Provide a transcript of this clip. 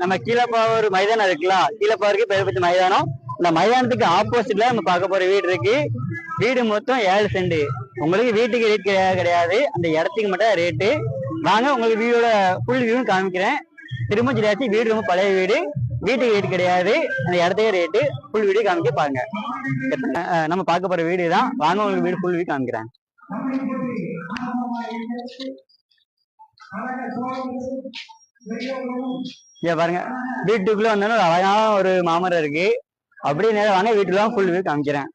நம்ம கீழப்பாவூர் மைதானம் இருக்குல்ல? கீழப்பாவூருக்கு பெரிய பெற்ற மைதானம். இந்த மைதானத்துக்கு ஆப்போசிட்ல நம்ம பார்க்க போற வீடு இருக்கு. வீடு மொத்தம் ஏழு செண்டு உங்களுக்கு வீட்டுக்கு ரேட் கிடையாது கிடையாது. அந்த இடத்துக்கு மட்டும் ரேட்டு வாங்க உங்களுக்கு வீடோட ஃபுல் வியூவும் காமிக்கிறேன். திரும்ப சொல்லியாச்சு வீடு ரொம்ப பழைய வீடு. வீட்டுக்கு ரேட் கிடையாது. அந்த இடத்தையே ரேட்டு ஃபுல் வீடு காமிக்க பாருங்க. நம்ம பார்க்க போற வீடு தான் வாங்க உங்களுக்கு வீடு ஃபுல் வியூ காமிக்கிறேன். இங்க பாருங்க. வீட்டுக்குள்ள வந்தோன்னு ஒரு அழகான ஒரு மாமரம் இருக்கு. அப்படியே நேரம் வாங்க வீட்டுக்குள்ள ஃபுல் வியூ காமிக்கிறேன்.